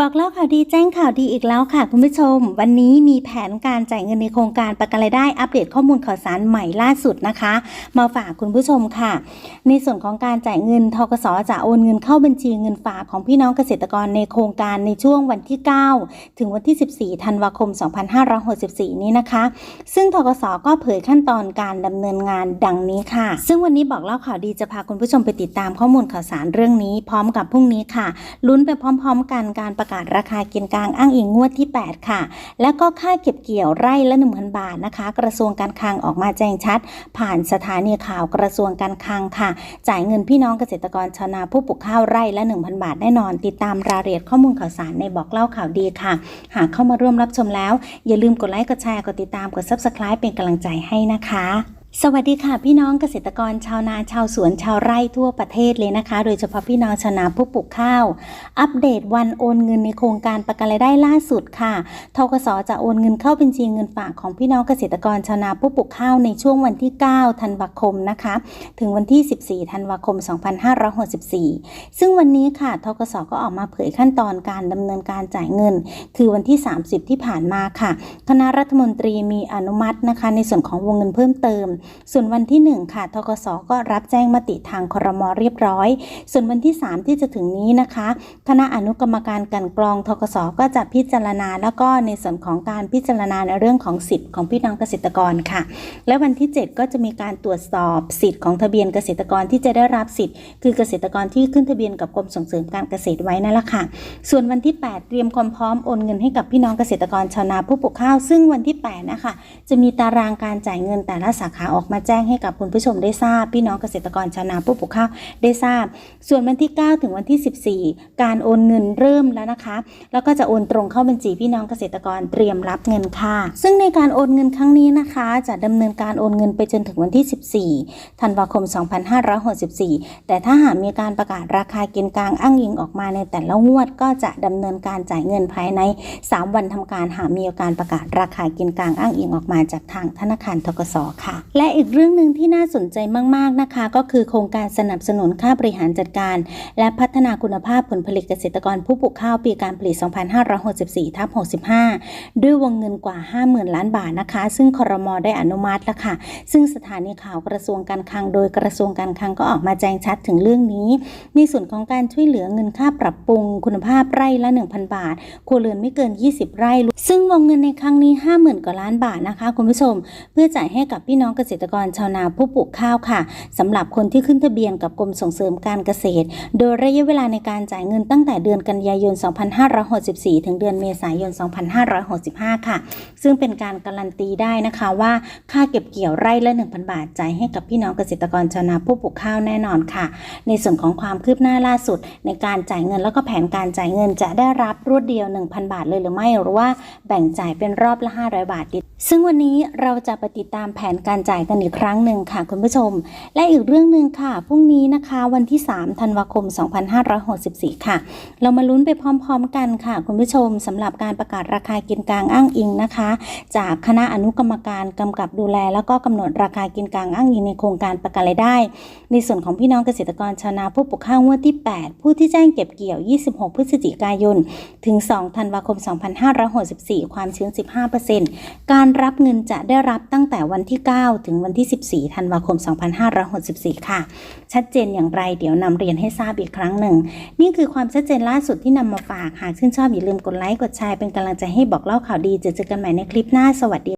บอกเล่าข่าวดีแจ้งข่าวดีอีกแล้วค่ะคุณผู้ชม วันนี้มีแผนการจ่ายเงินในโครงการประกันรายได้อัปเดตข้อมูลข่าวสารใหม่ล่าสุดนะคะ มาฝากคุณผู้ชมค่ะ ในส่วนของการจ่ายเงินทกสจะโอนเงินเข้าบัญชีเงินฝากของพี่น้องเกษตรกรในโครงการในช่วงวันที่ 9 ถึงวันที่ 14ธันวาคม 2564 นี้นะคะ ซึ่งทกสก็เผยขั้นตอนการดำเนินงานดังนี้ค่ะ ซึ่งวันนี้บอกเล่าข่าวดีจะพาคุณผู้ชมไปติดตามข้อมูลข่าวสารเรื่องนี้ พร้อมกับพรุ่งนี้ค่ะลุ้นไปพร้อม ๆ กันการประกาศราคากินกลางอ้างอิงงวดที่ 8 ค่ะ และก็ค่าเก็บเกี่ยวไร่ละ1,000 บาทนะคะ กระทรวงการคลังออกมาแจ้งชัด ผ่านสถานีข่าวกระทรวงการคลังค่ะ จ่ายเงินพี่น้องเกษตรกรชาวนาผู้ปลูกข้าวไร่ละ 1,000 บาทแน่นอน ติดตามรายละเอียดข้อมูลข่าวสารในบอกเล่าข่าวดีค่ะ หากเข้ามาร่วมรับชมแล้ว อย่าลืมกดไลค์กดแชร์กดติดตามกด subscribe เป็นกำลังใจให้นะคะ สวัสดีค่ะพี่น้องเกษตรกรชาวนาชาวสวนชาวไร่ทั่วประเทศเลยนะคะ โดยเฉพาะพี่น้องชาวนาผู้ปลูกข้าว อัปเดตวันโอนเงินในโครงการประกันรายได้ล่าสุดค่ะทกสจะโอนเงินเข้าบัญชีเงินฝากของพี่น้องเกษตรกรชาวนาผู้ปลูกข้าวในช่วงวันที่ 9 ธันวาคมนะคะ ถึงวันที่ 14 ธันวาคม 2564 ซึ่งวันนี้ค่ะทกสก็ออกมาเผยขั้นตอนการดำเนินการจ่ายเงิน คือวันที่ 30 ที่ผ่านมาค่ะ คณะรัฐมนตรีมีอนุมัตินะคะ ในส่วนของวงเงินเพิ่มเติมส่วนวันที่ 1 ค่ะทกสก็รับแจ้งมติทางครมเรียบร้อย ส่วนวันที่ 3 ที่จะถึงนี้นะคะ คณะอนุกรรมการกันกรองทกสก็จะพิจารณา แล้วก็ในส่วนของการพิจารณาในเรื่องของสิทธิ์ของพี่น้องเกษตรกรค่ะ และวันที่ 7 ก็จะมีการตรวจสอบสิทธิ์ของทะเบียนเกษตรกรที่จะได้รับสิทธิ์ คือเกษตรกรที่ขึ้นทะเบียนกับกรมส่งเสริมการเกษตรไว้นั่นแหละค่ะ ส่วนวันที่ 8 เตรียมความพร้อมโอนเงินให้กับพี่น้องเกษตรกรชาวนาผู้ปลูกข้าว ซึ่งวันที่8นะคะจะมีตารางการจ่ายเงินแต่ละสาขาออกมาแจ้งให้กับคุณผู้ชมได้ทราบ พี่น้องเกษตรกรชาวนาผู้ปลูกข้าวได้ทราบ ส่วนวันที่ 9 ถึงวันที่ 14 การโอนเงินเริ่มแล้วนะคะ แล้วก็จะโอนตรงเข้าบัญชีพี่น้องเกษตรกรเตรียมรับเงินค่ะ ซึ่งในการโอนเงินครั้งนี้นะคะ จะดำเนินการโอนเงินไปจนถึงวันที่ 14 ธันวาคม 2564 แต่ถ้าหากมีการประกาศราคากินกลางอ้างอิงออกมาในแต่ละงวด ก็จะดำเนินการจ่ายเงินภายใน 3 วันทำการหากมีการประกาศราคากินกลางอ้างอิงออกมาจากทางธนาคารทกสค่ะ และและอีกเรื่องหนึ่งที่น่าสนใจมาก ๆ นะคะ ก็คือโครงการสนับสนุนค่าบริหารจัดการ และพัฒนาคุณภาพผลผลิตเกษตรกรผู้ปลูกข้าวปีการผลิต 2564ทับ65 ด้วยวงเงินกว่า 50,000 ล้านบาทนะคะ ซึ่งครมได้อนุมัติแล้วค่ะ ซึ่งสถานีข่าวกระทรวงการคลัง โดยกระทรวงการคลังก็ออกมาแจ้งชัดถึงเรื่องนี้ ในส่วนของการช่วยเหลือเงินค่าปรับปรุง คุณภาพไร่ละ 1,000 บาทครัวเรือนไม่เกิน 20 ไร่ ซึ่งวงเงินในครั้งนี้ 50,000 กว่าล้านบาทนะคะ คุณผู้ชม เพื่อจ่ายให้กับพี่น้องเกษตรกรชาวนาผู้ปลูกข้าวค่ะสำหรับคนที่ขึ้นทะเบียนกับกรมส่งเสริมการเกษตร โดยระยะเวลาในการจ่ายเงินตั้งแต่เดือนกันยายน 2564 ถึงเดือนเมษายน 2565 ค่ะ ซึ่งเป็นการการันตีได้นะคะว่าค่าเก็บเกี่ยวไร่ละ 1,000 บาทจ่ายให้กับพี่น้องเกษตรกรชาวนาผู้ปลูกข้าวแน่นอนค่ะ ในส่วนของความคืบหน้าล่าสุด ในการจ่ายเงินแล้วก็แผนการจ่ายเงินจะได้รับรวดเดียว 1,000 บาทเลยหรือไม่หรือว่าแบ่งจ่ายเป็นรอบละ 500 บาทดิซึ่งวันนี้เราจะไปติดตามแผนการจ่ายกันอีกครั้งหนึ่งค่ะคุณผู้ชม และอีกเรื่องหนึ่งค่ะพรุ่งนี้นะคะวันที่ 3 ธันวาคม 2564 ค่ะ เรามาลุ้นไปพร้อมๆกันค่ะ คุณผู้ชมสำหรับการประกาศราคากินกลางอ้างอิงนะคะ จากคณะอนุกรรมการกำกับดูแล แล้วก็กำหนดราคากินกลางอ้างอิงในโครงการประกันรายได้ ในส่วนของพี่น้องเกษตรกรชาวนาผู้ปลูกข้าวงวดที่ 8 ผู้ที่แจ้งเก็บเกี่ยว 26 พฤศจิกายน ถึง 2 ธันวาคม 2564 ความชื้น 15%การรับเงินจะได้รับตั้งแต่วันที่ 9ถึงวันที่ 14 ธันวาคม 2564 ค่ะ ชัดเจนอย่างไรเดี๋ยวนำเรียนให้ทราบอีกครั้งหนึ่ง นี่คือความชัดเจนล่าสุดที่นำมาฝาก หากชื่นชอบอย่าลืมกดไลค์ กดแชร์เป็นกำลังใจให้บอกเล่าข่าวดี เจอเจอกันใหม่ในคลิปหน้า สวัสดี